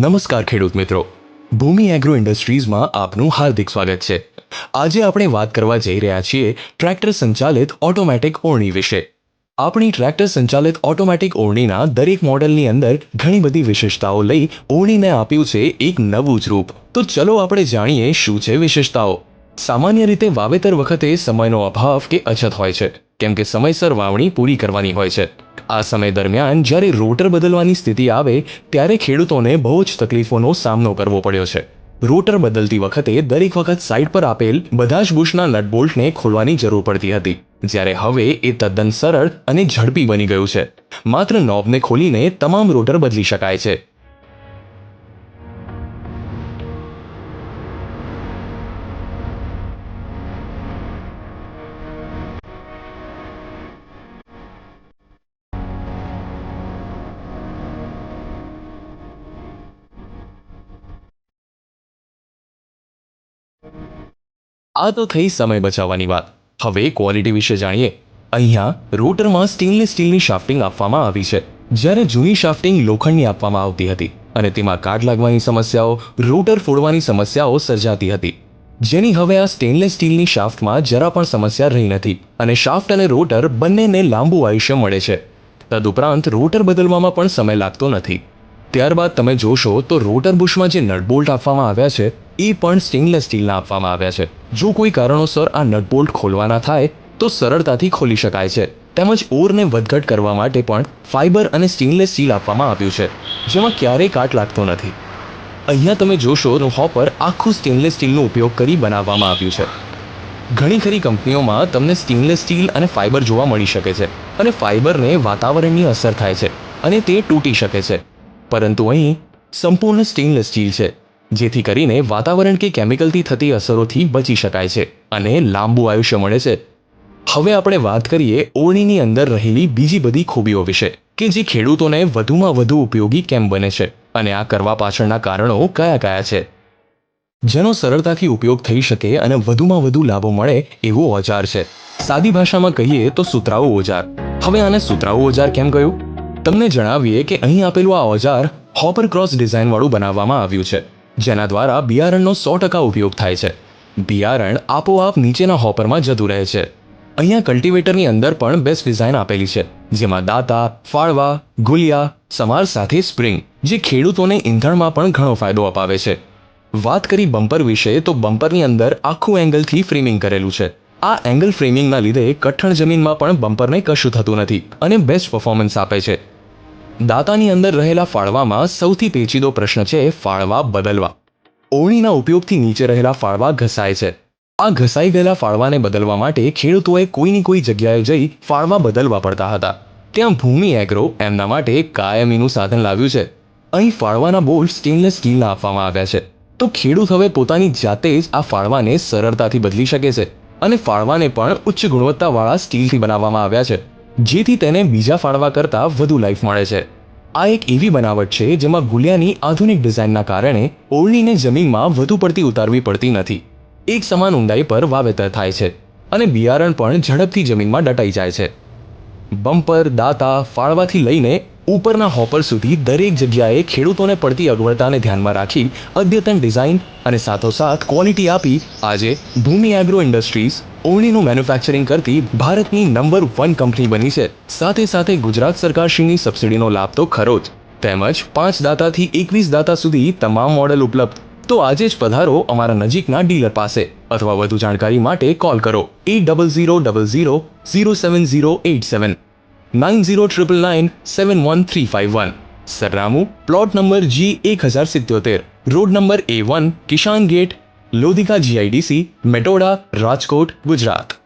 નમસ્કાર ખેડૂત મિત્રો. ભૂમિ એગ્રો ઇન્ડસ્ટ્રીઝમાં આપનું હાર્દિક સ્વાગત છે. આજે આપણે વાત કરવા જઈ રહ્યા છીએ ટ્રેક્ટર સંચાલિત ઓટોમેટિક ઓરણી વિશે. આપણી ટ્રેક્ટર સંચાલિત ઓટોમેટિક ઓરણીના દરેક મોડેલની અંદર ઘણી બધી વિશેષતાઓ લઈ ઓરણીને આપ્યું છે એક નવું જ રૂપ. તો ચલો આપણે જાણીએ શું છે વિશેષતાઓ. સામાન્ય રીતે વાવેતર વખતે સમયનો અભાવ કે અછત હોય છે. કેમ કે સમયસર વાવણી પૂરી કરવાની હોય છે. આ સમય દરમિયાન જ્યારે રોટર બદલવાની સ્થિતિ આવે ત્યારે ખેડૂતોને બહુ જ તકલીફોનો સામનો કરવો પડ્યો છે. રોટર બદલતી વખતે દરેક વખત સાઇડ પર આપેલ બધા જ બુશના નટ બોલ્ટને ખોલવાની જરૂર પડતી હતી. જ્યારે હવે એ તદ્દન સરળ અને ઝડપી બની ગયું છે. માત્ર નોબને ખોલીને તમામ રોટર બદલી શકાય છે. આ તો થઈ સમય બચાવવાની વાત. હવે ક્વોલિટી વિશે જાણીએ. અહીંયા રોટરમાં સ્ટેનલેસ સ્ટીલની શાફ્ટિંગ આપવામાં આવી છે. જ્યારે જૂની શાફ્ટિંગ લોખંડની આપવામાં આવતી હતી અને તેમાં કાટ લાગવાની સમસ્યાઓ રોટર ફોડવાની સમસ્યાઓ સર્જાતી હતી. જેની હવે આ સ્ટેનલેસ સ્ટીલની શાફ્ટમાં જરા પણ સમસ્યા રહી નથી અને શાફ્ટ અને રોટર બંનેને લાંબુ આયુષ્ય મળે છે. તદુપરાંત રોટર બદલવામાં પણ સમય લાગતો નથી. ત્યારબાદ તમે જોશો તો રોટર બુશમાં જે નટબોલ્ટ આપવામાં આવ્યા છે એ પણ સ્ટેનલેસ સ્ટીલના આપવામાં આવ્યા છે. જો કોઈ કારણોસર આ નટબોલ્ટ ખોલવાના થાય, તો સરળતાથી ખોલી શકાય છે. તેમજ ઓરને વધઘટ કરવા માટે પણ ફાઇબર અને સ્ટેનલેસ સ્ટીલ આપવામાં આવ્યું છે, જેમાં ક્યારેય કાટ લાગતો નથી. અહીંયા તમે જોશો તો હોપર આખું સ્ટેનલેસ સ્ટીલનો ઉપયોગ કરી બનાવવામાં આવ્યું છે. ઘણી ખરી કંપનીઓમાં તમને સ્ટેનલેસ સ્ટીલ અને ફાઇબર જોવા મળી શકે છે, અને ફાઇબરને વાતાવરણની અસર થાય છે, અને તે તૂટી શકે છે. પરંતુ અહીં સંપૂર્ણ સ્ટેનલેસ સ્ટીલ છે. જેથી કરીને વાતાવરણ કે કેમિકલથી થતી અસરોથી બચી શકાય છે અને લાંબુ આયુષ્ય મળે છે. હવે આપણે વાત કરીએ ઓળીની અંદર રહેલી બીજી બધી ખૂબીઓ વિશે, કે જે ખેડૂતોને વધુમાં વધુ ઉપયોગી કેમ બને છે અને આ કરવા પાછળના કારણો કયા કયા છે. જેનો સરળતાથી ઉપયોગ થઈ શકે અને વધુમાં વધુ લાભો મળે એવો ઓજાર છે. સાદી ભાષામાં કહીએ તો સુતરાઉ ઓજાર. હવે આને સુતરાઉ ઓજાર કેમ કહ્યું? તમને જણાવીએ કે અહીં આપેલું આ ઓજાર હોપર ક્રોસ ડિઝાઇનવાળું બનાવવામાં આવ્યું છે. જેના દ્વારા બિયારણનો સો ટકા ઉપયોગ થાય છે. બિયારણ આપોઆપ નીચેના હોપરમાં જતું રહે છે. અહીંયા કલ્ટિવેટરની અંદર પણ બેસ્ટ ડિઝાઇન આપેલી છે, જેમાં દાતા, ફાળવા, ગુલિયા, સમાર સાથે સ્પ્રિંગ જે ખેડૂતોને ઈંધણમાં પણ ઘણો ફાયદો અપાવે છે. વાત કરી બમ્પર વિશે, તો બમ્પરની અંદર આખું એંગલથી ફ્રેમિંગ કરેલું છે. આ એંગલ ફ્રેમિંગના લીધે કઠણ જમીનમાં પણ બમ્પરને કશું થતું નથી અને બેસ્ટ પરફોર્મન્સ આપે છે. દાતાની અંદર રહેલા ફાળવામાં સૌથી પેચીદો પ્રશ્ન છે ફાળવા બદલવા. ઓળીના ઉપયોગથી નીચે રહેલા ફાળવા ઘસાય છે. આ ઘસાઈ ગયેલા ફાળવાને બદલવા માટે ખેડૂતોએ કોઈની કોઈ જગ્યાએ જઈ ફાળવા બદલવા પડતા હતા. ત્યાં ભૂમિ એગ્રો એમના માટે કાયમીનું સાધન લાવ્યું છે. અહીં ફાળવાના બોલ સ્ટેનલેસ સ્ટીલના આપવામાં આવ્યા છે. તો ખેડૂત હવે પોતાની જાતે જ આ ફાળવાને સરળતાથી બદલી શકે છે અને ફાળવાને પણ ઉચ્ચ ગુણવત્તાવાળા સ્ટીલથી બનાવવામાં આવ્યા છે. જેથી તેને બીજા ફાળવા કરતાં વધુ લાઈફ મળે છે. આ એક એવી બનાવટ છે જેમાં ગુલિયાની આધુનિક ડિઝાઇનના કારણે ઓળણીને જમીનમાં વધુ પડતી ઉતારવી પડતી નથી. એક સમાન ઊંડાઈ પર વાવેતર થાય છે અને બિયારણ પણ ઝડપથી જમીનમાં દટાઈ જાય છે. બમ્પર, દાતા, ફાળવાથી લઈને ઉપરના હોપર સુધી દરેક જગ્યાએ ખેડૂતોને પડતી અગવડતાને ધ્યાનમાં રાખી અદ્યતન ડિઝાઇન અને સાથોસાથ ક્વોલિટી આપી આજે ભૂમિ એગ્રો ઇન્ડસ્ટ્રીઝ ઓળણીનું મેન્યુફેક્ચરિંગ કરતી ભારતની નંબર વન કંપની બની છે. સાથે સાથે ગુજરાત સરકારશ્રીની સબસિડીનો લાભ તો ખરો જ. તેમજ પાંચ દાતાથી એકવીસ દાતા સુધી તમામ મોડેલ ઉપલબ્ધ. તો આજે જ પધારો અમારા નજીકના ડીલર પાસે. અથવા વધુ જાણકારી માટે કોલ કરો. Eight double zero double zero zero seven zero eight seven. Nine zero triple nine seven one three five one સરનામું પ્લોટ નંબર જી એક હજાર સિત્યોતેર road number A one Kishan gate Lodhika GIDC Metoda Rajkot Gujarat